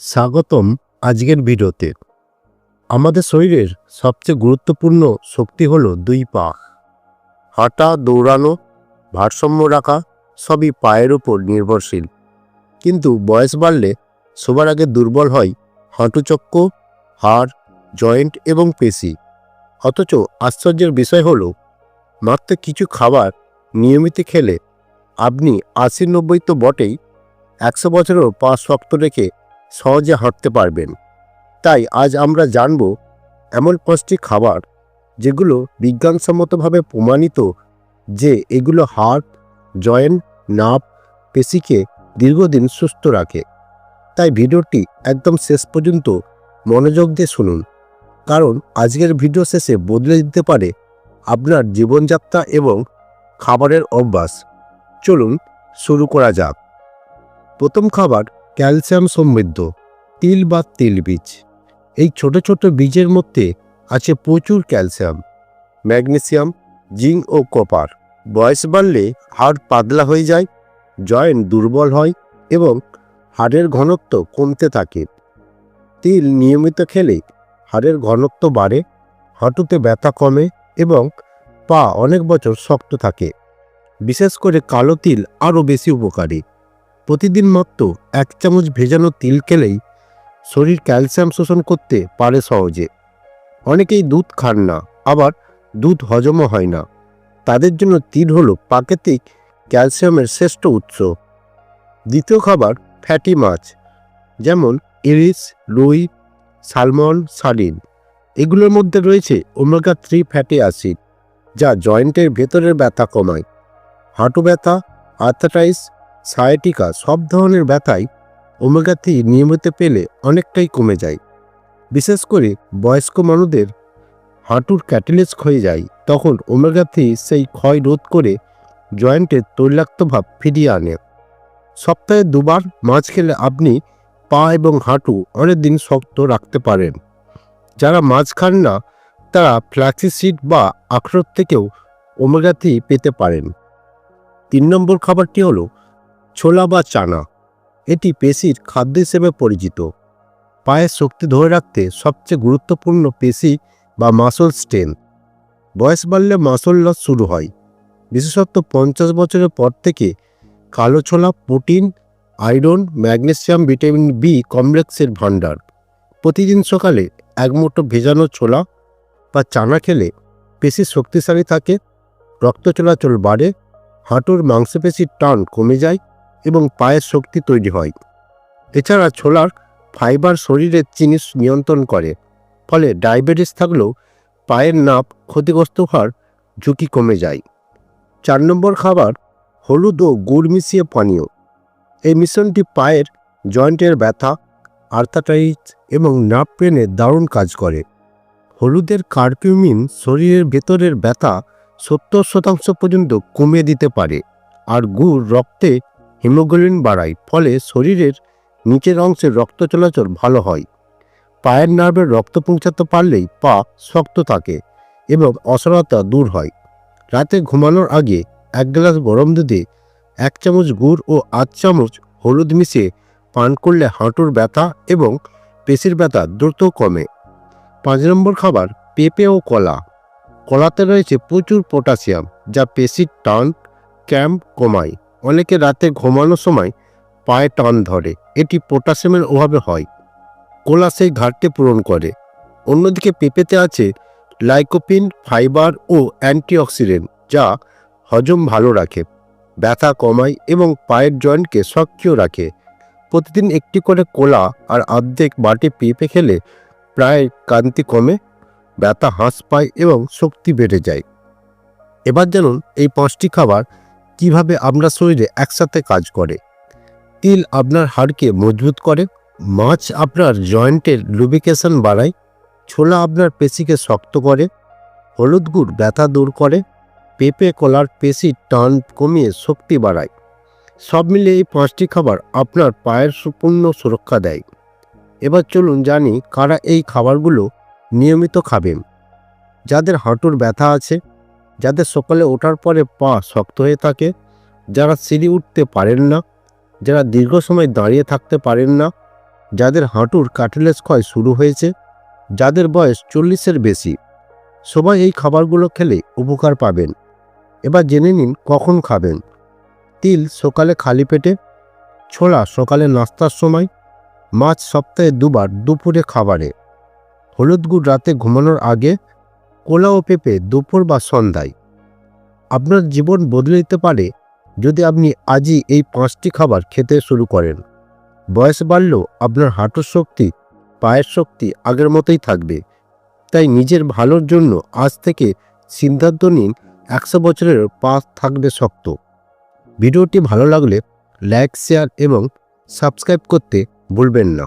স্বাগতম আজকের ভিডিওতে। আমাদের শরীরের সবচেয়ে গুরুত্বপূর্ণ শক্তি হলো দুই পা। হাঁটা, দৌড়ানো, ভারসাম্য রাখা সবই পায়ের উপর নির্ভরশীল। কিন্তু বয়স বাড়লে সবার আগে দুর্বল হয় হাঁটুচক্র হাড়, জয়েন্ট এবং পেশি। অথচ আশ্চর্যের বিষয় হলো, মাত্র কিছু খাবার নিয়মিত খেলে আপনি আশি নব্বই তো বটেই, একশো বছরেও পা শক্ত রেখে সহজে হাঁটতে পারবেন। তাই আজ আমরা জানব এমন পাঁচটি খাবার যেগুলো বিজ্ঞানসম্মতভাবে প্রমাণিত যে এগুলো হার্ট, জয়েন্ট নাপ পেশিকে দীর্ঘদিন সুস্থ রাখে। তাই ভিডিওটি একদম শেষ পর্যন্ত মনোযোগ দিয়ে শুনুন। কারণ আজকের ভিডিও শেষে বদলে দিতে পারে আপনার জীবনযাত্রা এবং খাবারের অভ্যাস। চলুন শুরু করা যাক। প্রথম খাবার ক্যালসিয়াম সমৃদ্ধ, তিল বা তিল বীজ। এই ছোট ছোট বীজের মধ্যে আছে প্রচুর ক্যালসিয়াম, ম্যাগনেসিয়াম, জিঙ্ক ও কপার। বয়স বাড়লে হাড় পাতলা হয়ে যায়, জয়েন্ট দুর্বল হয় এবং হাড়ের ঘনত্ব কমতে থাকে। তিল নিয়মিত খেলে হাড়ের ঘনত্ব বাড়ে, হাঁটুতে ব্যথা কমে এবং পা অনেক বছর শক্ত থাকে। বিশেষ করে কালো তিল আরও বেশি উপকারী। প্রতিদিন মাত্র এক চামচ ভেজানো তিল খেলেই শরীর ক্যালসিয়াম শোষণ করতে পারে সহজে। অনেকেই দুধ খান না, আবার দুধ হজমও হয় না। তাদের জন্য তিল হলো প্রাকৃতিক ক্যালসিয়ামের শ্রেষ্ঠ উৎস। দ্বিতীয় খাবার ফ্যাটি মাছ, যেমন ইলিশ, রুই, সালমন সালিন এগুলোর মধ্যে রয়েছে ওমেগা থ্রি ফ্যাটি অ্যাসিড, যা জয়েন্টের ভেতরের ব্যথা কমায়। হাঁটু ব্যথা আর্থাটাইস সায়াটিকা সব ধরনের ব্যথাই ওমেগা থ্রি নিয়মিত পেলে অনেকটাই কমে যায়। বিশেষ করে বয়স্ক মানুষদের হাঁটুর ক্যাটেলিস ক্ষয়ে যায়, তখন ওমেগা থ্রি সেই ক্ষয় রোধ করে জয়েন্টের তৈলাক্ত ভাব ফিরিয়ে আনে। সপ্তাহে দুবার মাছ খেলে আপনি পা এবং হাঁটু অনেক দিন শক্ত রাখতে পারেন। যারা মাছ খান না, তারা ফ্ল্যাক্সিসিড বা আখরোট থেকেও ওমেগা থ্রি পেতে পারেন। তিন নম্বর খাবারটি হলো ছোলা বা চানা। এটি পেশির খাদ্য হিসেবে পরিচিত। পায়ের শক্তি ধরে রাখতে সবচেয়ে গুরুত্বপূর্ণ পেশি বা মাসল স্ট্রেন বয়স বাড়লে মাসল লস শুরু হয়। বিশেষত পঞ্চাশ বছরের পর থেকে কালো ছোলা, protein, iron, magnesium, vitamin B কমপ্লেক্সের ভাণ্ডার। প্রতিদিন সকালে এক মুঠো ভেজানো ছোলা বা চানা খেলে পেশি শক্তিশালী থাকে, রক্ত চলাচল বাড়ে, হাঁটুর মাংসপেশির টান কমে যায় এবং পায়ের শক্তি তৈরি হয়। এছাড়া ছোলার ফাইবার শরীরের চিনি নিয়ন্ত্রণ করে, ফলে ডায়াবেটিস থাকলেও পায়ের নাপ ক্ষতিগ্রস্ত হওয়ার ঝুঁকি কমে যায়। চার নম্বর খাবার হলুদ ও গুড় মিশিয়ে পানীয়। এই মিশ্রণটি পায়ের জয়েন্টের ব্যথা আর্থাটাইট এবং নাপ পেনে দারুণ কাজ করে। হলুদের কার্কিউমিন শরীরের ভেতরের ব্যথা সত্তর শতাংশ পর্যন্ত কমিয়ে দিতে পারে, আর গুড় রক্তে হিমোগ্লোবিন বাড়ায়, ফলে শরীরের নিচের অংশের রক্ত চলাচল ভালো হয়। পায়ের নার্ভের রক্ত পৌঁছাতে পারলেই পা শক্ত থাকে এবং অসরতা দূর হয়। রাতে ঘুমানোর আগে এক গ্লাস গরম দুধে এক চামচ গুড় ও আধ চামচ হলুদ মিশিয়ে পান করলে হাঁটুর ব্যথা এবং পেশির ব্যথা দ্রুত কমে। পাঁচ নম্বর খাবার, পেঁপে ও কলা। কলাতে রয়েছে প্রচুর পটাশিয়াম, যা পেশির টান, ক্যাম্প কমায়। অনেকে রাতে ঘুমানোর সময় পায়ে টান ধরে। এটি পটাশিয়ামের অভাবে হয়। কোলা সেই ঘাটতি পূরণ করে। অন্যদিকে পেঁপেতে আছে লাইকোপিন, ফাইবার ও অ্যান্টিঅক্সিডেন্ট, যা হজম ভালো রাখে, ব্যথা কমায় এবং পায়ের জয়েন্টকে সক্রিয় রাখে। প্রতিদিন একটি করে কোলা আর অর্ধেক বাটি পেঁপে খেলে প্রায় কান্তি কমে, ব্যথা হ্রাস পায় এবং শক্তি বেড়ে যায়। এবার জানুন এই পাঁচটি খাবার কীভাবে আপনার শরীরে একসাথে কাজ করে? তিল আপনার হাড়কে মজবুত করে, মাছ আপনার জয়েন্টের লুবিকেশন বাড়ায়, ছোলা আপনার পেশিকে শক্ত করে, হলুদ গুড় ব্যথা দূর করে, পেঁপে কলার পেশির টান কমিয়ে শক্তি বাড়ায়। সব মিলিয়ে এই পাঁচটি খাবার আপনার পায়ের সুপূর্ণ সুরক্ষা দেয়। এবার চলুন জানি কারা এই খাবারগুলো নিয়মিত খাবেন। যাদের হাঁটুর ব্যথা আছে যাদের সকালে ওঠার পরে পা শক্ত হয়ে থাকে, যারা সিঁড়ি উঠতে পারেন না, যারা দীর্ঘ সময় দাঁড়িয়ে থাকতে পারেন না, যাদের হাঁটুর কাটলেস ক্ষয় শুরু হয়েছে, যাদের বয়স চল্লিশের বেশি, সবাই এই খাবারগুলো খেলে উপকার পাবেন। এবার জেনে নিন কখন খাবেন। তিল সকালে খালি পেটে, ছোলা সকালে নাস্তার সময়, মাছ সপ্তাহে দুবার দুপুরে খাবারে। হলুদ গুড় রাতে ঘুমানোর আগে কোলা ও পেঁপে দুপুর বা সন্ধ্যায়। আপনার জীবন বদলে দিতে পারে যদি আপনি আজই এই পাঁচটি খাবার খেতে শুরু করেন। বয়স বাড়লেও আপনার হাঁটুর শক্তি, পায়ের শক্তি আগের মতোই থাকবে। তাই নিজের ভালোর জন্য আজ থেকে সিদ্ধান্ত নিন একশো বছরের পা থাকবে শক্ত। ভিডিওটি ভালো লাগলে লাইক, শেয়ার এবং সাবস্ক্রাইব করতে ভুলবেন না।